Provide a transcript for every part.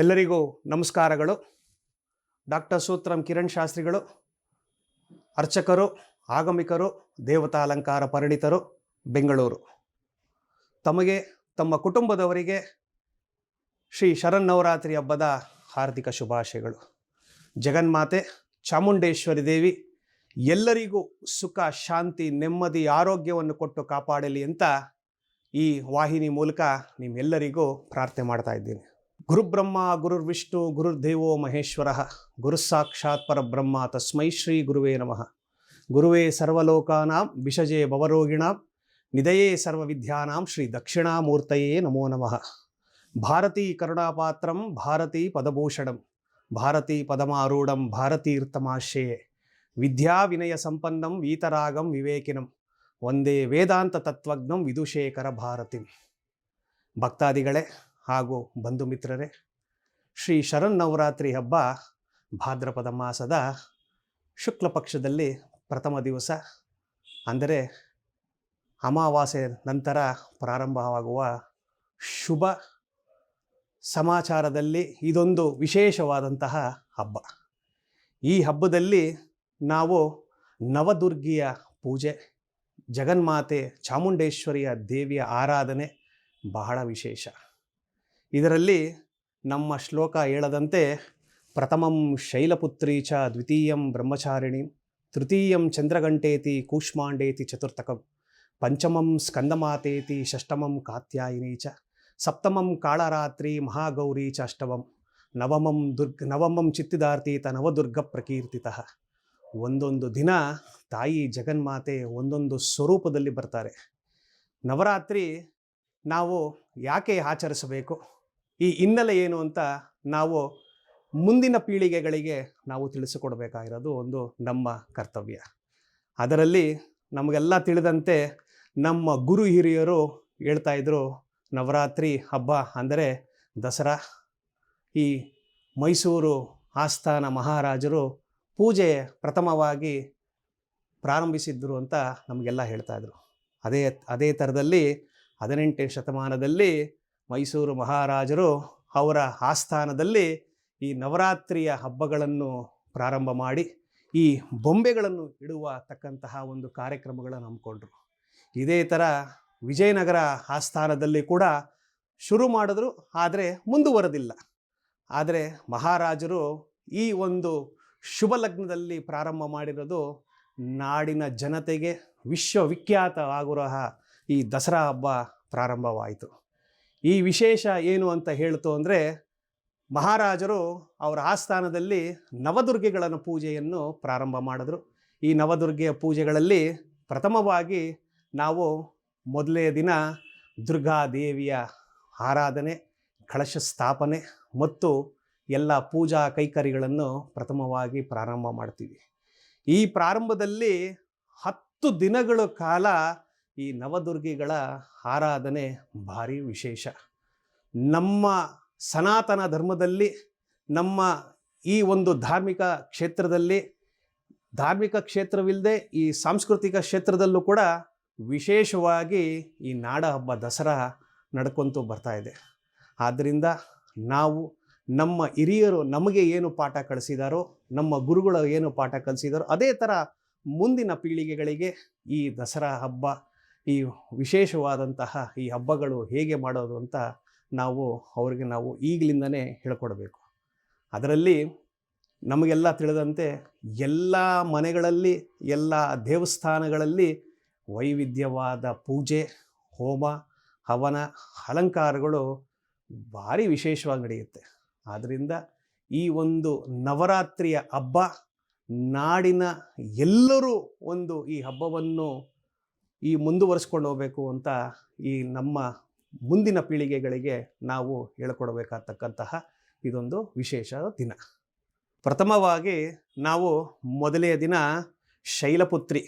ಎಲ್ಲರಿಗೂ ನಮಸ್ಕಾರಗಳು. ಡಾಕ್ಟರ್ ಸೂತ್ರಂ ಕಿರಣ್ ಶಾಸ್ತ್ರಿಗಳು, ಅರ್ಚಕರು, ಆಗಮಿಕರು ದೇವತಾಲಂಕಾರ ಪರಿಣಿತರು, ಬೆಂಗಳೂರು. ತಮಗೆ, ತಮ್ಮ ಕುಟುಂಬದವರಿಗೆ ಶ್ರೀ ಶರನ್ನವರಾತ್ರಿ ಹಬ್ಬದ ಹಾರ್ದಿಕ ಶುಭಾಶಯಗಳು. ಜಗನ್ಮಾತೆ, ಚಾಮುಂಡೇಶ್ವರಿ ದೇವಿ, ಎಲ್ಲರಿಗೂ ಸುಖ, ಶಾಂತಿ, ನೆಮ್ಮದಿ, ಆರೋಗ್ಯವನ್ನು ಕೊಟ್ಟು ಕಾಪಾಡಲಿ ಅಂತ ಈ ವಾಹಿನಿ ಮೂಲಕ ನಿಮ್ಮೆಲ್ಲರಿಗೂ ಪ್ರಾರ್ಥನೆ ಮಾಡ್ತಾ ಇದ್ದೀನಿ. ಗುರುಬ್ರಹ್ಮ, ಗುರುರ್ವಿಷ್ಣು, ಗುರುರ್ದೇವೋ ಮಹೇಶ್ವರ. ಗುರುಸಾಕ್ಷಾತ್ ಪರಬ್ರಹ್ಮ ತಸ್ಮೈ ಶ್ರೀ ಗುರುವೇ ನಮಃ. ಗುರುವೇ ಸರ್ವಲೋಕಾನಾಂ ವಿಷಜೇ ಭವರೋಗಿಣಾಂ ನಿಧಯೇ ಸರ್ವವಿದ್ಯಾನಾಂ ಶ್ರೀ ದಕ್ಷಿಣಾಮೂರ್ತಯೇ ನಮೋ ನಮಃ. ಭಾರತೀ ಕರುಣಾಪಾತ್ರಂ ಭಾರತೀ ಪದಭೂಷಣಂ ಭಾರತೀ ಪದಮಾರೂಢಂ ಭಾರತೀರ್ಥಮಾಶ್ರಯೇ. ವಿದ್ಯಾ ವಿನಯ ಸಂಪನ್ನಂ ವೀತರಾಗಂ ವಿವೇಕಿನಂ ವಂದೇ ವೇದಾಂತ ತತ್ವಜ್ಞಂ ವಿದುಶೇಖರ ಭಾರತಿ. ಭಕ್ತಾದಿಗಳೇ ಹಾಗೂ ಬಂಧು ಮಿತ್ರರೇ, ಶ್ರೀ ಶರನ್ನವರಾತ್ರಿ ಹಬ್ಬ ಭಾದ್ರಪದ ಮಾಸದ ಶುಕ್ಲ ಪಕ್ಷದಲ್ಲಿ ಪ್ರಥಮ ದಿವಸ. ಅಂದರೆ ಅಮಾವಾಸ್ಯೆ ನಂತರ ಪ್ರಾರಂಭವಾಗುವ ಶುಭ ಸಮಾಚಾರದಲ್ಲಿ ಇದೊಂದು ವಿಶೇಷವಾದಂತಹ ಹಬ್ಬ. ಈ ಹಬ್ಬದಲ್ಲಿ ನಾವು ನವದುರ್ಗಿಯ ಪೂಜೆ, ಜಗನ್ಮಾತೆ ಚಾಮುಂಡೇಶ್ವರಿಯ ದೇವಿಯ ಆರಾಧನೆ ಬಹಳ ವಿಶೇಷ. ಇದರಲ್ಲಿ ನಮ್ಮ ಶ್ಲೋಕ ಹೇಳದಂತೆ ಪ್ರಥಮಂ ಶೈಲಪುತ್ರಿ ಚ ದ್ವಿತೀಯಂ ಬ್ರಹ್ಮಚಾರಿಣಿ, ತೃತೀಯಂ ಚಂದ್ರಗಂಟೇತಿ ಕೂಷ್ಮಾಂಡೇತಿ ಚತುರ್ಥಕಂ, ಪಂಚಮಂ ಸ್ಕಂದಮಾತೇತಿ ಷಷ್ಟಮಂ ಕಾತ್ಯಾಯಿನಿ ಚ, ಸಪ್ತಮಂ ಕಾಳರಾತ್ರಿ ಮಹಾಗೌರಿ ಚ ಅಷ್ಟಮಂ ನವಮಂ ದುರ್ಗ, ನವಮಂ ಚಿತ್ತಿದಾರ್ತೀತ ನವದುರ್ಗ ಪ್ರಕೀರ್ತಿತ. ಒಂದೊಂದು ದಿನ ತಾಯಿ ಜಗನ್ಮಾತೆ ಒಂದೊಂದು ಸ್ವರೂಪದಲ್ಲಿ ಬರ್ತಾರೆ. ನವರಾತ್ರಿ ನಾವು ಯಾಕೆ ಆಚರಿಸಬೇಕು? ಈ ಹಿನ್ನೆಲೆ ಏನು ಅಂತ ನಾವು ಮುಂದಿನ ಪೀಳಿಗೆಗಳಿಗೆ ನಾವು ತಿಳಿಸಿಕೊಡಬೇಕಾಗಿರೋದು ಒಂದು ನಮ್ಮ ಕರ್ತವ್ಯ. ಅದರಲ್ಲಿ ನಮಗೆಲ್ಲ ತಿಳಿದಂತೆ ನಮ್ಮ ಗುರು ಹಿರಿಯರು ಹೇಳ್ತಾ ಇದ್ರು, ನವರಾತ್ರಿ ಹಬ್ಬ ಅಂದರೆ ದಸರಾ. ಈ ಮೈಸೂರು ಆಸ್ಥಾನ ಮಹಾರಾಜರು ಪೂಜೆ ಪ್ರಥಮವಾಗಿ ಪ್ರಾರಂಭಿಸಿದ್ರು ಅಂತ ನಮಗೆಲ್ಲ ಹೇಳ್ತಾಯಿದ್ರು ಅದೇ ಅದೇ ಥರದಲ್ಲಿ ಹದಿನೆಂಟನೇ ಶತಮಾನದಲ್ಲಿ ಮೈಸೂರು ಮಹಾರಾಜರು ಅವರ ಆಸ್ಥಾನದಲ್ಲಿ ಈ ನವರಾತ್ರಿಯ ಹಬ್ಬಗಳನ್ನು ಪ್ರಾರಂಭ ಮಾಡಿ ಈ ಬೊಂಬೆಗಳನ್ನು ಇಡುವ ತಕ್ಕಂತಹ ಒಂದು ಕಾರ್ಯಕ್ರಮಗಳನ್ನು ಹಮ್ಮಿಕೊಂಡ್ರು. ಇದೇ ಥರ ವಿಜಯನಗರ ಆಸ್ಥಾನದಲ್ಲಿ ಕೂಡ ಶುರು ಮಾಡಿದ್ರು, ಆದರೆ ಮುಂದುವರೆದಿಲ್ಲ. ಆದರೆ ಮಹಾರಾಜರು ಈ ಒಂದು ಶುಭ ಲಗ್ನದಲ್ಲಿ ಪ್ರಾರಂಭ ಮಾಡಿರೋದು ನಾಡಿನ ಜನತೆಗೆ ವಿಶ್ವವಿಖ್ಯಾತವಾಗಿರುವ ಈ ದಸರಾ ಹಬ್ಬ ಪ್ರಾರಂಭವಾಯಿತು. ಈ ವಿಶೇಷ ಏನು ಅಂತ ಹೇಳ್ತು ಅಂದರೆ ಮಹಾರಾಜರು ಅವರ ಆಸ್ಥಾನದಲ್ಲಿ ನವದುರ್ಗೆಗಳನ್ನು ಪೂಜೆಯನ್ನು ಪ್ರಾರಂಭ ಮಾಡಿದ್ರು. ಈ ನವದುರ್ಗೆಯ ಪೂಜೆಗಳಲ್ಲಿ ಪ್ರಥಮವಾಗಿ ನಾವು ಮೊದಲೇ ದಿನ ದುರ್ಗಾದೇವಿಯ ಆರಾಧನೆ, ಕಳಶ ಸ್ಥಾಪನೆ ಮತ್ತು ಎಲ್ಲ ಪೂಜಾ ಕೈಕರಿಗಳನ್ನು ಪ್ರಥಮವಾಗಿ ಪ್ರಾರಂಭ ಮಾಡ್ತೀವಿ. ಈ ಪ್ರಾರಂಭದಲ್ಲಿ ಹತ್ತು ದಿನಗಳ ಕಾಲ ಈ ನವದುರ್ಗಿಗಳ ಆರಾಧನೆ ಭಾರಿ ವಿಶೇಷ. ನಮ್ಮ ಸನಾತನ ಧರ್ಮದಲ್ಲಿ, ನಮ್ಮ ಈ ಒಂದು ಧಾರ್ಮಿಕ ಕ್ಷೇತ್ರದಲ್ಲಿ, ಧಾರ್ಮಿಕ ಕ್ಷೇತ್ರವಿಲ್ಲದೆ ಈ ಸಾಂಸ್ಕೃತಿಕ ಕ್ಷೇತ್ರದಲ್ಲೂ ಕೂಡ ವಿಶೇಷವಾಗಿ ಈ ನಾಡ ಹಬ್ಬ ದಸರಾ ನಡ್ಕೊತು ಬರ್ತಾ ಇದೆ. ಆದ್ದರಿಂದ ನಾವು, ನಮ್ಮ ಹಿರಿಯರು ನಮಗೆ ಏನು ಪಾಠ ಕಲಿಸಿದಾರೋ ನಮ್ಮ ಗುರುಗಳು ಏನು ಪಾಠ ಕಲಿಸಿದಾರೋ ಅದೇ ಥರ ಮುಂದಿನ ಪೀಳಿಗೆಗಳಿಗೆ ಈ ದಸರಾ ಹಬ್ಬ ಈ ವಿಶೇಷವಾದಂತಹ ಈ ಹಬ್ಬಗಳು ಹೇಗೆ ಮಾಡೋದು ಅಂತ ನಾವು ಅವರಿಗೆ ನಾವು ಈಗಲಿಂದನೇ ಹೇಳ್ಕೊಡ್ಬೇಕು. ಅದರಲ್ಲಿ ನಮಗೆಲ್ಲ ತಿಳಿದಂತೆ ಎಲ್ಲ ಮನೆಗಳಲ್ಲಿ, ಎಲ್ಲ ದೇವಸ್ಥಾನಗಳಲ್ಲಿ ವೈವಿಧ್ಯವಾದ ಪೂಜೆ, ಹೋಮ, ಹವನ, ಅಲಂಕಾರಗಳು ಭಾರಿ ವಿಶೇಷವಾಗಿ ನಡೆಯುತ್ತೆ. ಆದ್ದರಿಂದ ಈ ಒಂದು ನವರಾತ್ರಿಯ ಹಬ್ಬ ನಾಡಿನ ಎಲ್ಲರೂ ಒಂದು ಈ ಹಬ್ಬವನ್ನು ಈ ಮುಂದುವರಿಸ್ಕೊಂಡು ಹೋಗಬೇಕು ಅಂತ ಈ ನಮ್ಮ ಮುಂದಿನ ಪೀಳಿಗೆಗಳಿಗೆ ನಾವು ಹೇಳ್ಕೊಡ್ಬೇಕಾಗ್ತಕ್ಕಂತಹ ಇದೊಂದು ವಿಶೇಷ ದಿನ. ಪ್ರಥಮವಾಗಿ ನಾವು ಮೊದಲೇ ದಿನ ಶೈಲಪುತ್ರಿ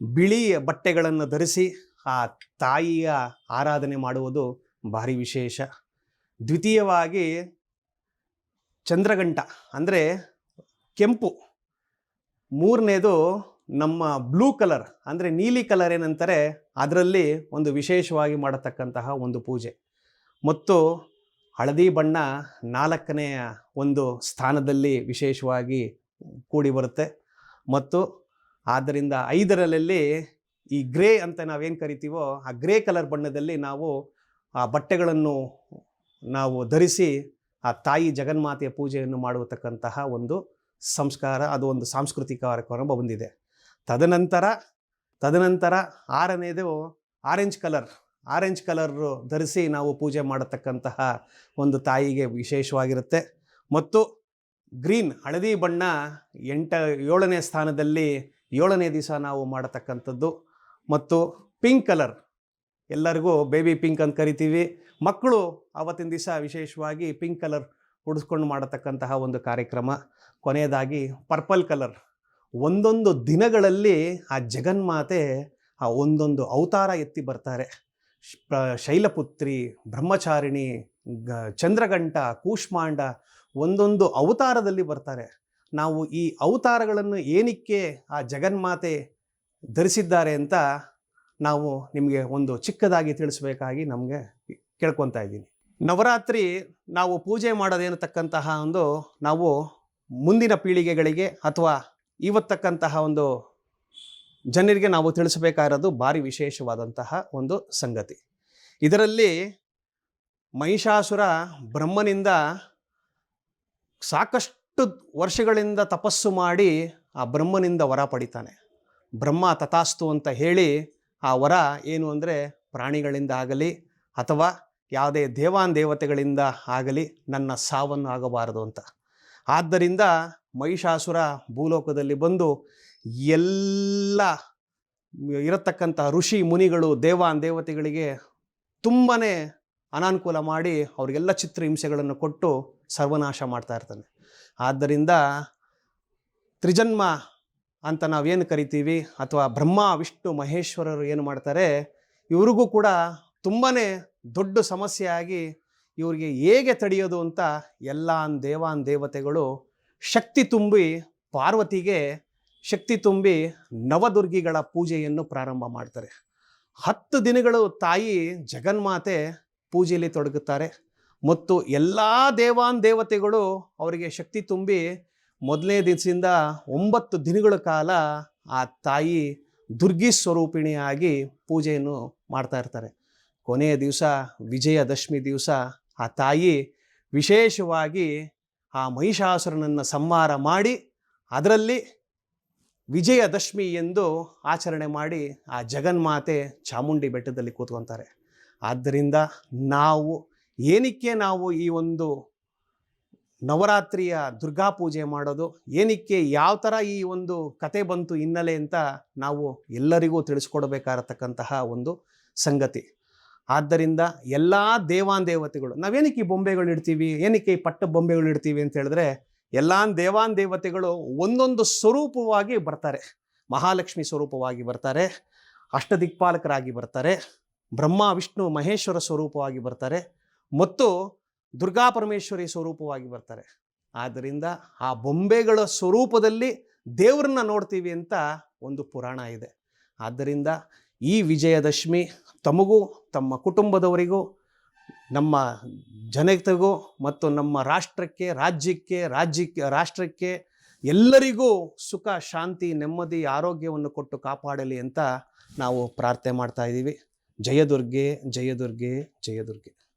ಬಿಳಿ ಬಟ್ಟೆಗಳನ್ನು ಧರಿಸಿ ಆ ತಾಯಿಯ ಆರಾಧನೆ ಮಾಡುವುದು ಭಾರಿ ವಿಶೇಷ. ದ್ವಿತೀಯವಾಗಿ ಚಂದ್ರಗಂಟ ಅಂದರೆ ಕೆಂಪು. ಮೂರನೇದು ನಮ್ಮ ಬ್ಲೂ ಕಲರ್ ಅಂದರೆ ನೀಲಿ ಕಲರ್ ಏನಂತಾರೆ ಅದರಲ್ಲಿ ಒಂದು ವಿಶೇಷವಾಗಿ ಮಾಡತಕ್ಕಂತಹ ಒಂದು ಪೂಜೆ. ಮತ್ತು ಹಳದಿ ಬಣ್ಣ ನಾಲ್ಕನೆಯ ಒಂದು ಸ್ಥಾನದಲ್ಲಿ ವಿಶೇಷವಾಗಿ ಕೂಡಿ ಬರುತ್ತೆ. ಮತ್ತು ಆದ್ದರಿಂದ ಐದರಲ್ಲಿ ಈ ಗ್ರೇ ಅಂತ ನಾವೇನು ಕರಿತೀವೋ ಆ ಗ್ರೇ ಕಲರ್ ಬಣ್ಣದಲ್ಲಿ ನಾವು ಆ ಬಟ್ಟೆಗಳನ್ನು ನಾವು ಧರಿಸಿ ಆ ತಾಯಿ ಜಗನ್ಮಾತೆಯ ಪೂಜೆಯನ್ನು ಮಾಡತಕ್ಕಂತಹ ಒಂದು ಸಂಸ್ಕಾರ, ಅದು ಒಂದು ಸಾಂಸ್ಕೃತಿಕ ಕಾರ್ಯಕ್ರಮ ಬಂದಿದೆ. ತದನಂತರ ತದನಂತರ ಆರನೇದು ಆರೆಂಜ್ ಕಲರ್ ಆರೆಂಜ್ ಕಲರ್ ಧರಿಸಿ ನಾವು ಪೂಜೆ ಮಾಡತಕ್ಕಂತಹ ಒಂದು ತಾಯಿಗೆ ವಿಶೇಷವಾಗಿರುತ್ತೆ. ಮತ್ತು ಗ್ರೀನ್, ಹಳದಿ ಬಣ್ಣ ಎಂಟ, ಏಳನೇ ಸ್ಥಾನದಲ್ಲಿ ಏಳನೇ ದಿವಸ ನಾವು ಮಾಡತಕ್ಕಂಥದ್ದು. ಮತ್ತು ಪಿಂಕ್ ಕಲರ್ ಎಲ್ಲರಿಗೂ ಬೇಬಿ ಪಿಂಕ್ ಅಂತ ಕರಿತೀವಿ. ಮಕ್ಕಳು ಆವತ್ತಿನ ದಿವಸ ವಿಶೇಷವಾಗಿ ಪಿಂಕ್ ಕಲರ್ ಉಡಿಸ್ಕೊಂಡು ಮಾಡತಕ್ಕಂತಹ ಒಂದು ಕಾರ್ಯಕ್ರಮ. ಕೊನೆಯದಾಗಿ ಪರ್ಪಲ್ ಕಲರ್ ಒಂದೊಂದು ದಿನಗಳಲ್ಲಿ ಆ ಜಗನ್ಮಾತೆ ಆ ಒಂದೊಂದು ಅವತಾರ ಎತ್ತಿ ಬರ್ತಾರೆ. ಶೈಲಪುತ್ರಿ, ಬ್ರಹ್ಮಚಾರಿಣಿ ಚಂದ್ರಗಂಟ ಕೂಷ್ಮಾಂಡ ಒಂದೊಂದು ಅವತಾರದಲ್ಲಿ ಬರ್ತಾರೆ. ನಾವು ಈ ಅವತಾರಗಳನ್ನು ಏನಕ್ಕೆ ಆ ಜಗನ್ಮಾತೆ ಧರಿಸಿದ್ದಾರೆ ಅಂತ ನಾವು ನಿಮಗೆ ಒಂದು ಚಿಕ್ಕದಾಗಿ ತಿಳಿಸ್ಬೇಕಾಗಿ ನಮಗೆ ಕೇಳ್ಕೊತಾ ಇದ್ದೀನಿ. ನವರಾತ್ರಿ ನಾವು ಪೂಜೆ ಮಾಡೋದೇನತಕ್ಕಂತಹ ಒಂದು ನಾವು ಮುಂದಿನ ಪೀಳಿಗೆಗಳಿಗೆ ಅಥವಾ ಇವತ್ತಕ್ಕಂತಹ ಒಂದು ಜನರಿಗೆ ನಾವು ತಿಳಿಸಬೇಕಾಗಿರೋದು ಭಾರಿ ವಿಶೇಷವಾದಂತಹ ಒಂದು ಸಂಗತಿ. ಇದರಲ್ಲಿ ಮಹಿಷಾಸುರ ಬ್ರಹ್ಮನಿಂದ ಸಾಕಷ್ಟು ವರ್ಷಗಳಿಂದ ತಪಸ್ಸು ಮಾಡಿ ಆ ಬ್ರಹ್ಮನಿಂದ ವರ ಪಡಿತಾನೆ. ಬ್ರಹ್ಮ ತಥಾಸ್ತು ಅಂತ ಹೇಳಿ ಆ ವರ ಏನು ಅಂದರೆ ಪ್ರಾಣಿಗಳಿಂದ ಆಗಲಿ ಅಥವಾ ಯಾವುದೇ ದೇವಾನ್ ದೇವತೆಗಳಿಂದ ಆಗಲಿ ನನ್ನ ಸಾವನ್ನು ಆಗಬಾರದು ಅಂತ. ಆದ್ದರಿಂದ ಮಹಿಷಾಸುರ ಭೂಲೋಕದಲ್ಲಿ ಬಂದು ಎಲ್ಲ ಇರತಕ್ಕಂತಹ ಋಷಿ ಮುನಿಗಳು, ದೇವಾನ್ ದೇವತೆಗಳಿಗೆ ತುಂಬಾ ಅನಾನುಕೂಲ ಮಾಡಿ ಅವರಿಗೆಲ್ಲ ಚಿತ್ರಹಿಂಸೆಗಳನ್ನು ಕೊಟ್ಟು ಸರ್ವನಾಶ ಮಾಡ್ತಾ ಇರ್ತಾನೆ. ಆದ್ದರಿಂದ ತ್ರಿಜನ್ಮ ಅಂತ ನಾವೇನು ಕರಿತೀವಿ ಅಥವಾ ಬ್ರಹ್ಮ, ವಿಷ್ಣು, ಮಹೇಶ್ವರರು ಏನು ಮಾಡ್ತಾರೆ, ಇವ್ರಿಗೂ ಕೂಡ ತುಂಬಾ ದೊಡ್ಡ ಸಮಸ್ಯೆಯಾಗಿ ಇವರಿಗೆ ಹೇಗೆ ತಡೆಯೋದು ಅಂತ ಎಲ್ಲ ದೇವಾನ್ ದೇವತೆಗಳು ಶಕ್ತಿ ತುಂಬಿ ಪಾರ್ವತಿಗೆ ಶಕ್ತಿ ತುಂಬಿ ನವದುರ್ಗಿಗಳ ಪೂಜೆಯನ್ನು ಪ್ರಾರಂಭ ಮಾಡ್ತಾರೆ. ಹತ್ತು ದಿನಗಳು ತಾಯಿ ಜಗನ್ಮಾತೆ ಪೂಜೆಯಲ್ಲಿ ತೊಡಗುತ್ತಾರೆ. ಮತ್ತು ಎಲ್ಲ ದೇವಾನ್ ದೇವತೆಗಳು ಅವರಿಗೆ ಶಕ್ತಿ ತುಂಬಿ ಮೊದಲನೇ ದಿವಸದಿಂದ ಒಂಬತ್ತು ದಿನಗಳ ಕಾಲ ಆ ತಾಯಿ ದುರ್ಗಿ ಸ್ವರೂಪಿಣಿಯಾಗಿ ಪೂಜೆಯನ್ನು ಮಾಡ್ತಾ ಇರ್ತಾರೆ. ಕೊನೆಯ ದಿವಸ ವಿಜಯದಶಮಿ ದಿವಸ ಆ ತಾಯಿ ವಿಶೇಷವಾಗಿ ಆ ಮಹಿಷಾಸುರನನ್ನು ಸಂಹಾರ ಮಾಡಿ ಅದರಲ್ಲಿ ವಿಜಯದಶಮಿ ಎಂದು ಆಚರಣೆ ಮಾಡಿ ಆ ಜಗನ್ಮಾತೆ ಚಾಮುಂಡಿ ಬೆಟ್ಟದಲ್ಲಿ ಕೂತ್ಕೊತಾರೆ. ಆದ್ದರಿಂದ ನಾವು ಏನಕ್ಕೆ ನಾವು ಈ ಒಂದು ನವರಾತ್ರಿಯ ದುರ್ಗಾ ಪೂಜೆ ಮಾಡೋದು, ಏನಕ್ಕೆ ಯಾವ ಥರ ಈ ಒಂದು ಕತೆ ಬಂತು ಹಿನ್ನೆಲೆ ಅಂತ ನಾವು ಎಲ್ಲರಿಗೂ ತಿಳಿಸ್ಕೊಡ್ಬೇಕಾಗತಕ್ಕಂತಹ ಒಂದು ಸಂಗತಿ. ಆದ್ದರಿಂದ ಎಲ್ಲ ದೇವಾನ್ ದೇವತೆಗಳು, ನಾವೇನಕ್ಕೆ ಈ ಬೊಂಬೆಗಳು ಇಡ್ತೀವಿ? ಏನಕ್ಕೆ ಈ ಪಟ್ಟ ಬೊಂಬೆಗಳು ಇಡ್ತೀವಿ ಅಂತ ಹೇಳಿದ್ರೆ ಎಲ್ಲ ದೇವಾನ್ ದೇವತೆಗಳು ಒಂದೊಂದು ಸ್ವರೂಪವಾಗಿ ಬರ್ತಾರೆ. ಮಹಾಲಕ್ಷ್ಮಿ ಸ್ವರೂಪವಾಗಿ ಬರ್ತಾರೆ, ಅಷ್ಟದಿಕ್ಪಾಲಕರಾಗಿ ಬರ್ತಾರೆ, ಬ್ರಹ್ಮ, ವಿಷ್ಣು, ಮಹೇಶ್ವರ ಸ್ವರೂಪವಾಗಿ ಬರ್ತಾರೆ, ಮತ್ತು ದುರ್ಗಾ ಪರಮೇಶ್ವರಿ ಸ್ವರೂಪವಾಗಿ ಬರ್ತಾರೆ. ಆದ್ದರಿಂದ ಆ ಬೊಂಬೆಗಳ ಸ್ವರೂಪದಲ್ಲಿ ದೇವರನ್ನ ನೋಡ್ತೀವಿ ಅಂತ ಒಂದು ಪುರಾಣ ಇದೆ. ಆದ್ದರಿಂದ ಈ ವಿಜಯದಶಮಿ ತಮಗೂ, ತಮ್ಮ ಕುಟುಂಬದವರಿಗೂ, ನಮ್ಮ ಜನತೆಗೂ ಮತ್ತು ನಮ್ಮ ರಾಷ್ಟ್ರಕ್ಕೆ, ರಾಜ್ಯಕ್ಕೆ ರಾಜ್ಯಕ್ಕೆ, ರಾಷ್ಟ್ರಕ್ಕೆ ಎಲ್ಲರಿಗೂ ಸುಖ, ಶಾಂತಿ, ನೆಮ್ಮದಿ, ಆರೋಗ್ಯವನ್ನು ಕೊಟ್ಟು ಕಾಪಾಡಲಿ ಅಂತ ನಾವು ಪ್ರಾರ್ಥನೆ ಮಾಡ್ತಾ ಇದ್ದೀವಿ. ಜಯದುರ್ಗೆ ಜಯದುರ್ಗೆ ಜಯದುರ್ಗೆ